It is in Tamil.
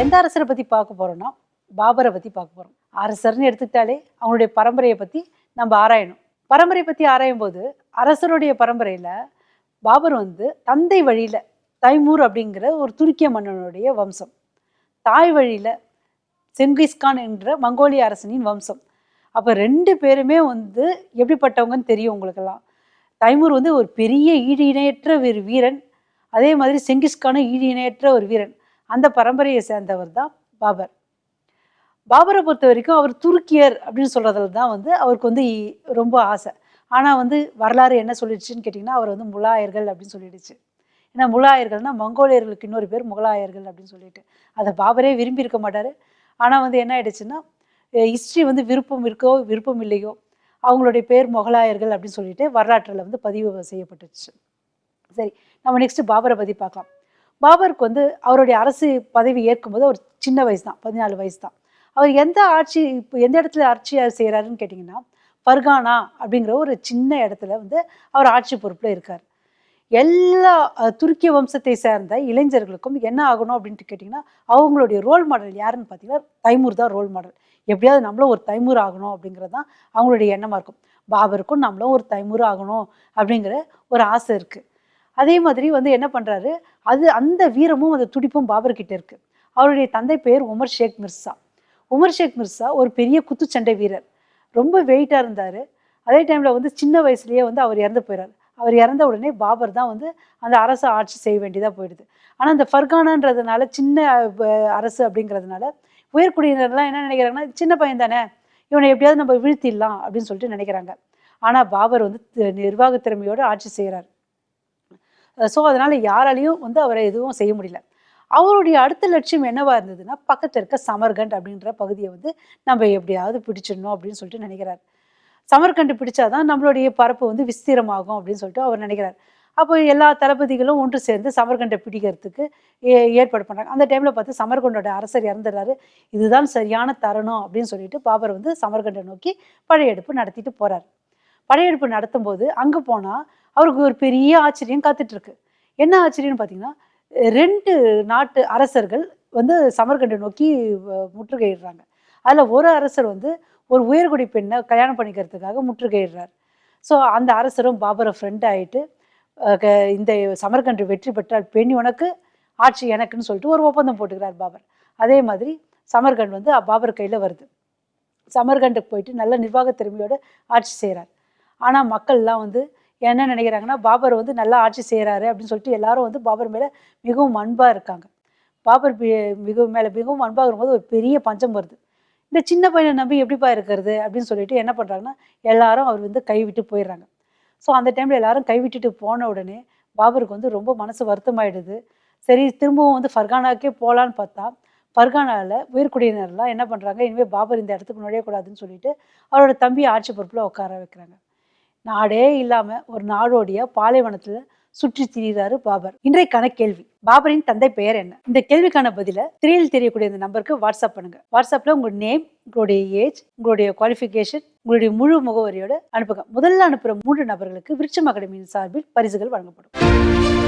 எந்த அரசரை பற்றி பார்க்க போகிறோன்னா பாபரை பற்றி பார்க்க போகிறோம் அரசர்னு எடுத்துக்கிட்டாலே அவங்களுடைய பரம்பரையை பற்றி நம்ம ஆராயணும். பரம்பரை பற்றி ஆராயும் போது அரசருடைய பரம்பரையில் பாபர் வந்து தந்தை வழியில் தைமூர் அப்படிங்கிற ஒரு துருக்கிய மன்னனுடைய வம்சம். தாய் வழியில் செங்கிஸ்கான் என்ற மங்கோலிய அரசனின் வம்சம். அப்போ ரெண்டு பேருமே வந்து எப்படிப்பட்டவங்கன்னு தெரியும் உங்களுக்கெல்லாம். தைமூர் வந்து ஒரு பெரிய ஈடு இணையற்ற ஒரு வீரன். அதே மாதிரி செங்கிஸ்கானும் ஈடு இணையற்ற ஒரு வீரன். அந்த பரம்பரையை சேர்ந்தவர் தான் பாபர். பாபரை பொறுத்த வரைக்கும் அவர் துருக்கியர் அப்படின்னு சொல்கிறதுல தான் வந்து அவருக்கு வந்து ரொம்ப ஆசை. ஆனால் வந்து வரலாறு என்ன சொல்லிடுச்சுன்னு கேட்டிங்கன்னா அவர் வந்து முலாயர்கள் அப்படின்னு சொல்லிடுச்சு. ஏன்னா முலாயர்கள்னா மங்கோலியர்களுக்கு இன்னொரு பேர் முகலாயர்கள் அப்படின்னு சொல்லிட்டு. அதை பாபரே விரும்பி இருக்க மாட்டார். ஆனால் வந்து என்ன ஆயிடுச்சுன்னா ஹிஸ்ட்ரி வந்து விருப்பம் இருக்கோ விருப்பம் இல்லையோ அவங்களுடைய பேர் முகலாயர்கள் அப்படின்னு சொல்லிட்டு வரலாற்றில் வந்து பதிவு செய்யப்பட்டுச்சு. சரி நம்ம நெக்ஸ்ட்டு பாபரை பற்றி பார்க்கலாம். பாபருக்கு வந்து அவருடைய அரசு பதவி ஏற்கும்போது ஒரு சின்ன வயசு தான் பதினாலு வயசு தான் அவர் எந்த ஆட்சி இப்போ எந்த இடத்துல ஆட்சி செய்கிறாருன்னு கேட்டிங்கன்னா பர்கானா அப்படிங்கிற ஒரு சின்ன இடத்துல வந்து அவர் ஆட்சி பொறுப்பில் இருக்கார். எல்லா துருக்கிய வம்சத்தை சேர்ந்த இளைஞர்களுக்கும் என்ன ஆகணும் அப்படின்ட்டு கேட்டிங்கன்னா அவங்களுடைய ரோல் மாடல் யாருன்னு பார்த்தீங்கன்னா தைமூர் தான் ரோல் மாடல் எப்படியாவது நம்மளும் ஒரு தைமூர் ஆகணும் அப்படிங்கிறது தான் அவங்களுடைய எண்ணமாக இருக்கும். பாபருக்கும் நம்மளும் ஒரு தைமூர் ஆகணும் அப்படிங்கிற ஒரு ஆசை இருக்குது அதே மாதிரி வந்து என்ன பண்ணுறாரு அது அந்த வீரமும் அந்த துடிப்பும் பாபர்கிட்ட இருக்குது அவருடைய தந்தை பெயர் உமர் ஷேக் மிர்சா. உமர் ஷேக் மிர்சா ஒரு பெரிய குத்துச்சண்டை வீரர். ரொம்ப வெயிட்டாக இருந்தார். அதே டைமில் வந்து சின்ன வயசுலேயே வந்து அவர் இறந்து போயிறார். அவர் இறந்த உடனே பாபர் தான் வந்து அந்த அரசு ஆட்சி செய்ய வேண்டியதாக போயிடுது. ஆனால் இந்த ஃபர்கானான்றதுனால சின்ன அரசு அப்படிங்கிறதுனால உயர்குடியினர்லாம் என்ன நினைக்கிறாங்கன்னா சின்ன பையன் தானே இவனை எப்படியாவது நம்ம வீழ்த்திடலாம் அப்படின்னு சொல்லிட்டு நினைக்கிறாங்க. ஆனால் பாபர் வந்து நிர்வாக திறமையோடு ஆட்சி செய்கிறார் ஸோ அதனால் யாராலையும் வந்து அவரை எதுவும் செய்ய முடியல. அவருடைய அடுத்த லட்சியம் என்னவா இருந்ததுன்னா பக்கத்தில் இருக்க சமர்கண்ட் அப்படின்ற பகுதியை வந்து நம்ம எப்படியாவது பிடிச்சிடணும் அப்படின்னு சொல்லிட்டு நினைக்கிறார். சமர்கண்டு பிடிச்சாதான் நம்மளுடைய பரப்பு வந்து விஸ்தீரமாகும் அப்படின்னு சொல்லிட்டு அவர் நினைக்கிறார். அப்போ எல்லா தளபதிகளும் ஒன்று சேர்ந்து சமர்கண்டை பிடிக்கிறதுக்கு ஏ- ஏற்பாடு பண்ணுறாங்க அந்த டைமில் பார்த்து சமர்கண்டோட அரசர் இறந்துடுறாரு. இதுதான் சரியான தருணம் அப்படின்னு சொல்லிட்டு பாபர் வந்து சமர்கண்டை நோக்கி படையெடுப்பு நடத்திட்டு போகிறார் படையெடுப்பு நடத்தும்போது அங்கே போனால் அவருக்கு ஒரு பெரிய ஆச்சரியம் காத்துட்டு இருக்கு என்ன ஆச்சரியம்னு பார்த்தீங்கன்னா ரெண்டு நாட்டு அரசர்கள் வந்து சமர்கண்டை நோக்கி வ- முற்றுகையிடுறாங்க. அதில் ஒரு அரசர் வந்து ஒரு உயர்குடி பெண்ணை கல்யாணம் பண்ணிக்கிறதுக்காக முற்றுகையிடுறார். ஸோ அந்த அரசரும் பாபரை ஃப்ரெண்ட் ஆகிட்டு க- இந்த சமர்கண்டு வெற்றி பெற்றால் பெண் உனக்கு ஆட்சி எனக்குன்னு சொல்லிட்டு ஒரு ஒப்பந்தம் போட்டுக்கிறார் பாபர். அதே மாதிரி சமர்கண்ட் வந்து பாபர் கையில் வருது. சமர்கண்டுக்கு போயிட்டு நல்ல நிர்வாக திறமையோட ஆட்சி செய்கிறார் ஆனால் மக்கள்லாம் வந்து என்ன நினைக்கிறாங்கன்னா பாபர் வந்து நல்லா ஆட்சி செய்கிறாரு அப்படின்னு சொல்லிட்டு எல்லாரும் வந்து பாபர் மேலே மிகவும் அன்பாக இருக்காங்க. பாபர் மிகவும் மேலே மிகவும் அன்பாக இருக்கும்போது ஒரு பெரிய பஞ்சம் வருது. இந்த சின்ன பையனை நம்பி எப்படிப்பா இருக்கிறது அப்படின்னு சொல்லிட்டு என்ன பண்ணுறாங்கன்னா எல்லாரும் அவர் வந்து கைவிட்டு போயிடுறாங்க. ஸோ அந்த டைமில் எல்லாரும் கைவிட்டுட்டு போன உடனே பாபருக்கு வந்து ரொம்ப மனசு வருத்தமாயிடுது. சரி திரும்பவும் வந்து ஃபர்கானாக்கே போகலான்னு பார்த்தா ஃபர்கானாவில் உயர்குடியினர்லாம் என்ன பண்ணுறாங்க இனிமேல் பாபர் இந்த இடத்துக்கு நுழையக்கூடாதுன்னு சொல்லிட்டு அவரோட தம்பி ஆட்சி பொறுப்பில் உட்கார வைக்கிறாங்க. நாடே இல்லாமல் ஒரு நாடோடைய பாலைவனத்தில் சுற்றி திரிகிறாரு பாபர். இன்றைக்கான கேள்வி பாபரின் தந்தை பெயர் என்ன? இந்த கேள்விக்கான பதில திரையில் தெரியக்கூடிய இந்த நம்பருக்கு வாட்ஸ்அப் பண்ணுங்க. வாட்ஸ்அப்ல உங்க நேம் உங்களுடைய ஏஜ் உங்களுடைய குவாலிஃபிகேஷன் உங்களுடைய முழு முகவரியோட அனுப்புங்க. முதல்ல அனுப்புற மூன்று நபர்களுக்கு விருட்சம் அகாடமியின் சார்பில் பரிசுகள் வழங்கப்படும்.